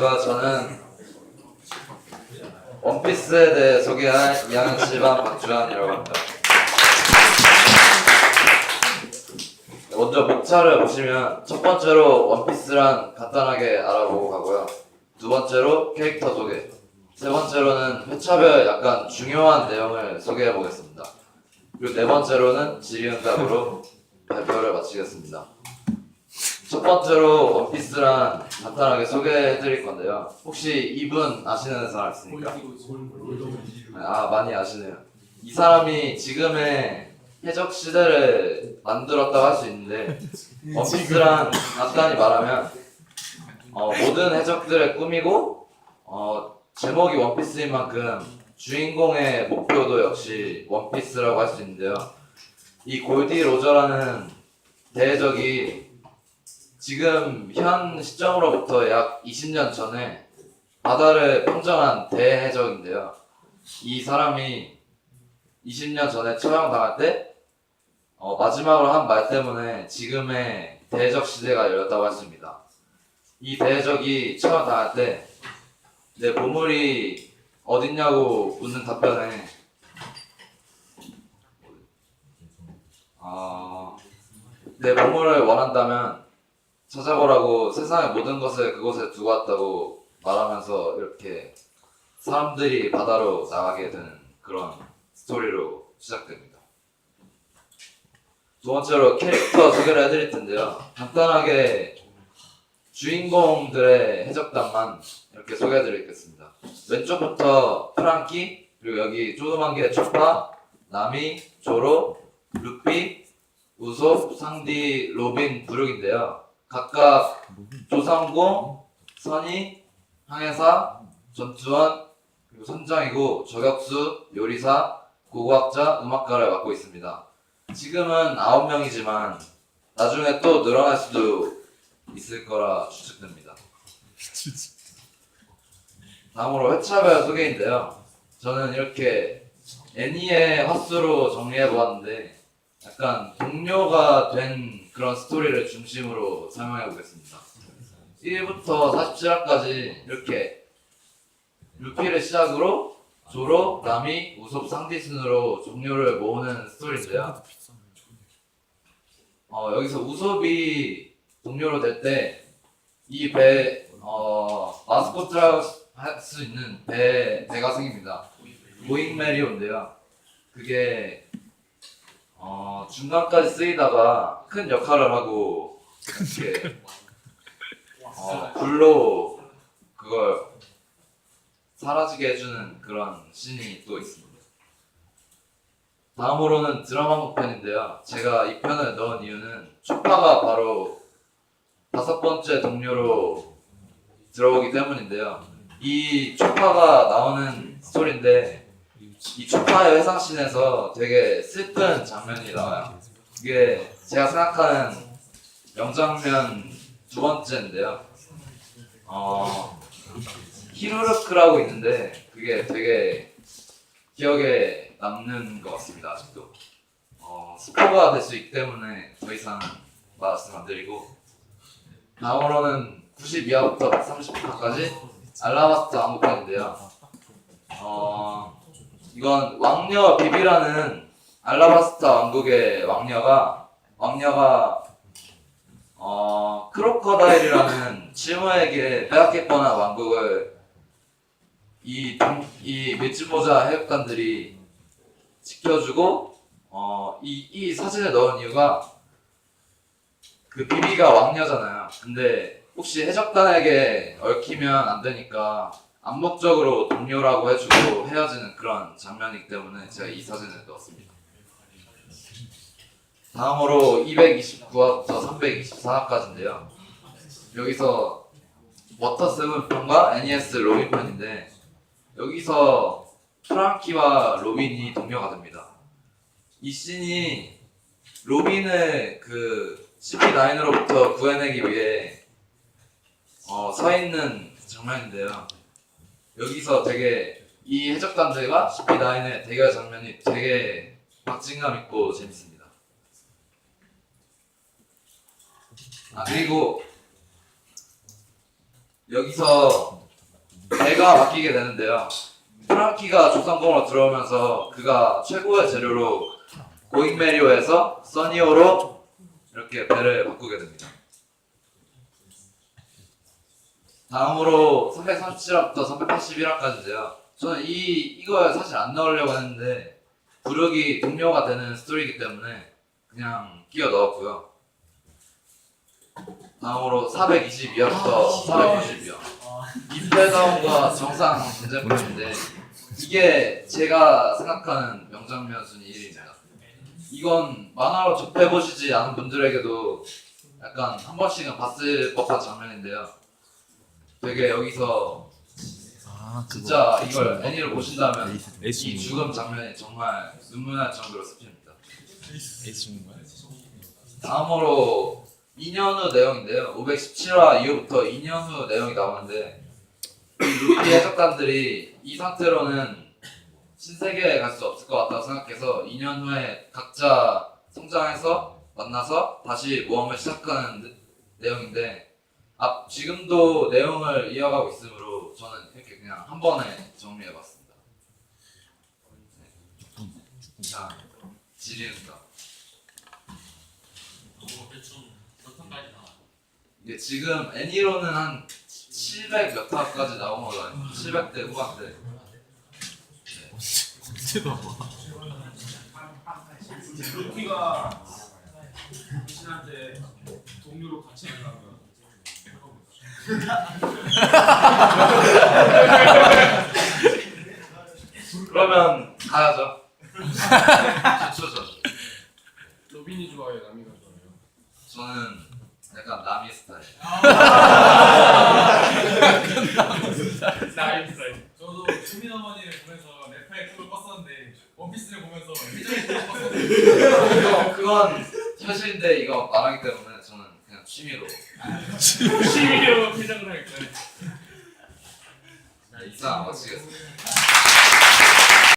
안녕하십니까. 저는 원피스에 대해 소개할 2학년 7반 박주환이라고 합니다. 먼저 목차를 보시면 첫 번째로 원피스란 간단하게 알아보고 가고요. 두 번째로 캐릭터 소개. 세 번째로는 회차별 약간 중요한 내용을 소개해 보겠습니다. 그리고 네 번째로는 질의응답으로 발표를 마치겠습니다. 첫 번째로 원피스란 간단하게 소개해 드릴 건데요. 혹시 이분 아시는 사람 있습니까? 아, 많이 아시네요. 이 사람이 지금의 해적 시대를 만들었다고 할 수 있는데, 원피스란 간단히 말하면, 어, 모든 해적들의 꿈이고, 어, 제목이 원피스인 만큼 주인공의 목표도 역시 원피스라고 할 수 있는데요. 이 골디 로저라는 대해적이 지금 현 시점으로부터 약 20년 전에 바다를 평정한 대해적인데요. 이 사람이 20년 전에 처형당할 때 어, 마지막으로 한 말 때문에 지금의 대해적 시대가 열렸다고 했습니다. 이 대해적이 처형당할 때 내 보물이 어딨냐고 묻는 답변에 어, 내 보물을 원한다면 찾아보라고 세상의 모든 것을 그곳에 두고 왔다고 말하면서 이렇게 사람들이 바다로 나가게 되는 그런 스토리로 시작됩니다. 두 번째로 캐릭터 소개를 해드릴 텐데요. 간단하게 주인공들의 해적단만 이렇게 소개해드리겠습니다. 왼쪽부터 프랑키, 그리고 여기 조그만 게 초파, 나미, 조로, 루피, 우소, 상디, 로빈, 부룩인데요. 각각 조상공, 선희, 항해사, 전투원, 그리고 선장이고 저격수, 요리사, 고고학자, 음악가를 맡고 있습니다. 지금은 9명이지만 나중에 또 늘어날 수도 있을 거라 추측됩니다. 다음으로 회차별 소개인데요. 저는 이렇게 애니의 화수로 정리해 보았는데 약간 동료가 된 그런 스토리를 중심으로 설명해 보겠습니다. 1부터 47화까지 이렇게 루피를 시작으로 조로, 나미, 우섭, 상디 순으로 종료를 모으는 스토리인데요. 어, 여기서 우섭이 동료로 될 때 이 배 어, 마스코트라고 할 수 있는 배 배가 생깁니다. 고잉 메리오인데요. 그게 어, 중간까지 쓰이다가 큰 역할을 하고 이렇게 어, 불로 그걸 사라지게 해주는 그런 씬이 또 있습니다. 다음으로는 드라마 한 편인데요. 제가 이 편을 넣은 이유는 초파가 바로 다섯 번째 동료로 들어오기 때문인데요. 이 초파가 나오는 스토리인데 이 초파의 회상씬에서 되게 슬픈 장면이 나와요. 이게 제가 생각하는 명장면 두 번째인데요. 어, 히루르크라고 있는데 그게 되게 기억에 남는 것 같습니다. 아직도. 어, 스포가 될 수 있기 때문에 더 이상 말씀 안 드리고 다음으로는 92화부터 130화까지 알라바스타 왕국편인데요. 어, 이건 왕녀 비비라는 알라바스타 왕국의 왕녀가 왕녀가 어, 크로커다일이라는 칠모에게 빼앗겼거나 왕국을 이, 동- 이 밀짚모자 해역단들이 지켜주고 어, 이, 이 사진을 넣은 이유가 그 비비가 왕녀잖아요. 근데 혹시 해적단에게 얽히면 안 되니까 암묵적으로 동료라고 해주고 헤어지는 그런 장면이기 때문에 제가 이 사진을 넣었습니다. 다음으로 229화부터 324화까지인데요. 여기서 워터 세븐 편과 NES 로빈 편인데 여기서 프랑키와 로빈이 동료가 됩니다. 이 씬이 로빈을 그 CP9으로부터 구해내기 위해 어, 서 있는 장면인데요. 여기서 되게 이 해적단들과 CP9의 대결 장면이 되게 박진감 있고 재밌습니다. 아 그리고 여기서 배가 바뀌게 되는데요. 프랑키가 조선공으로 들어오면서 그가 최고의 재료로 고잉메리오에서 써니오로 이렇게 배를 바꾸게 됩니다. 다음으로 337화부터 381화까지인데요. 저는 이 이걸 사실 안 넣으려고 했는데 부력이 동료가 되는 스토리이기 때문에 그냥 끼워 넣었고요. 다음으로 422화부터 492화. 이스펠다운과 정상 전쟁법인데 이게 제가 생각하는 명장면 순위 1위입니다. 이건 만화로 접해보시지 않은 분들에게도 약간 한 번씩은 봤을 법한 장면인데요. 되게 여기서 아 진짜 이걸 애니를 보신다면 에이스 이 죽음 장면이 정말 눈물 날 정도로 슬픕니다. 에이스 죽는 거야? 다음으로 2년 후 내용인데요. 517화 이후부터 2년 후 내용이 나오는데 이 루피 해적단들이 이 상태로는 신세계에 갈 수 없을 것 같다고 생각해서 2년 후에 각자 성장해서 만나서 다시 모험을 시작하는 내- 내용인데 아, 지금도 내용을 이어가고 있으므로 저는 이렇게 그냥 한 번에 정리해봤습니다. 네. 자, 지리입니다. 이게 지금 애니로는 한 700몇 화까지 나온 걸로 알고 700대 후반대 안 봐. 루피가 당신한테 동료로 같이 나가면 그러면 가야죠 좋죠 로빈이 좋아해요, 남이가 좋아해요. 저는 약간 남이 스타일 나이 스타일. 저도 주민 어머니를 보면서 래퍼의 꿈을 꿨었는데 원피스를 보면서 꿨었는데 이거 그건 현실인데 이거 말하기 때문에 취미로 취미로 포장을 할 거예요. 이상 마치겠습니다